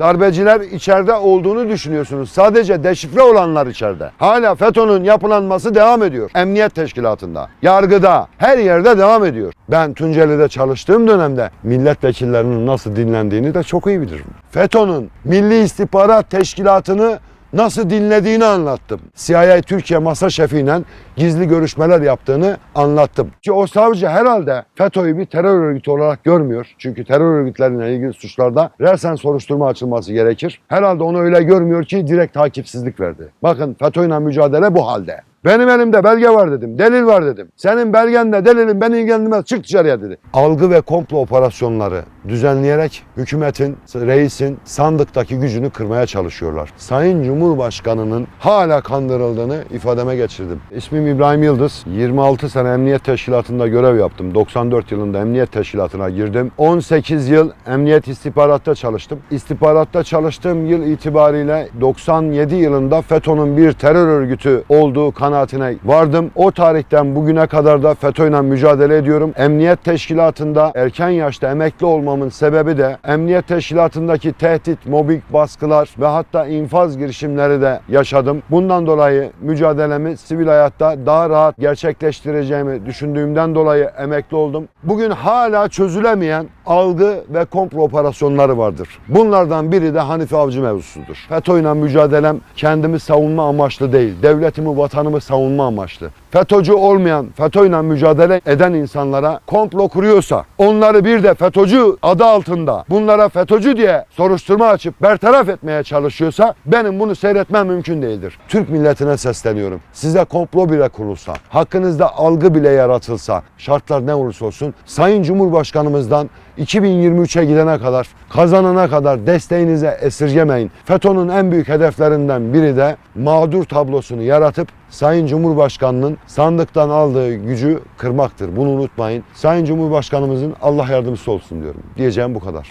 Darbeciler içeride olduğunu düşünüyorsunuz. Sadece deşifre olanlar içeride. Hala FETÖ'nün yapılanması devam ediyor. Emniyet teşkilatında, yargıda, her yerde devam ediyor. Ben Tunceli'de çalıştığım dönemde milletvekillerinin nasıl dinlendiğini de çok iyi bilirim. FETÖ'nün Milli İstihbarat Teşkilatı'nı nasıl dinlediğini anlattım. CIA Türkiye masa şefiyle gizli görüşmeler yaptığını anlattım. Ki o savcı herhalde FETÖ'yü bir terör örgütü olarak görmüyor. Çünkü terör örgütleriyle ilgili suçlarda resen soruşturma açılması gerekir. Herhalde onu öyle görmüyor ki direkt takipsizlik verdi. Bakın FETÖ'yle mücadele bu halde. Benim elimde belge var dedim, delil var dedim. Senin belgenle delilin beni ilgilendirmez, çık dışarıya dedi. Algı ve komplo operasyonları düzenleyerek hükümetin, reisin sandıktaki gücünü kırmaya çalışıyorlar. Sayın Cumhurbaşkanı'nın hala kandırıldığını ifademe geçirdim. İsmim İbrahim Yıldız. 26 sene Emniyet Teşkilatı'nda görev yaptım. 94 yılında Emniyet Teşkilatı'na girdim. 18 yıl Emniyet İstihbarat'ta çalıştım. İstihbaratta çalıştığım yıl itibariyle 97 yılında FETÖ'nün bir terör örgütü olduğu kanaatine vardım. O tarihten bugüne kadar da FETÖ'yle mücadele ediyorum. Emniyet Teşkilatı'nda erken yaşta emekli olmamın sebebi de Emniyet Teşkilatı'ndaki tehdit, mobbing, baskılar ve hatta infaz girişimleri de yaşadım. Bundan dolayı mücadelemi sivil hayatta daha rahat gerçekleştireceğimi düşündüğümden dolayı emekli oldum. Bugün hala çözülemeyen algı ve komplo operasyonları vardır. Bunlardan biri de Hanife Avcı mevzusudur. FETÖ'yle mücadelem kendimi savunma amaçlı değil, devletimi, vatanımı savunma amaçlı. FETÖ'cü olmayan, FETÖ'yle mücadele eden insanlara komplo kuruyorsa, onları bir de FETÖ'cü adı altında bunlara FETÖ'cü diye soruşturma açıp bertaraf etmeye çalışıyorsa benim bunu seyretmem mümkün değildir. Türk milletine sesleniyorum. Size komplo bile kurulsa, hakkınızda algı bile yaratılsa, şartlar ne olursa olsun Sayın Cumhurbaşkanımızdan 2023'e gidene kadar, kazanana kadar desteğinize esirgemeyin. FETÖ'nün en büyük hedeflerinden biri de mağdur tablosunu yaratıp Sayın Cumhurbaşkanının sandıktan aldığı gücü kırmaktır. Bunu unutmayın. Sayın Cumhurbaşkanımızın Allah yardımcısı olsun diyorum. Diyeceğim bu kadar.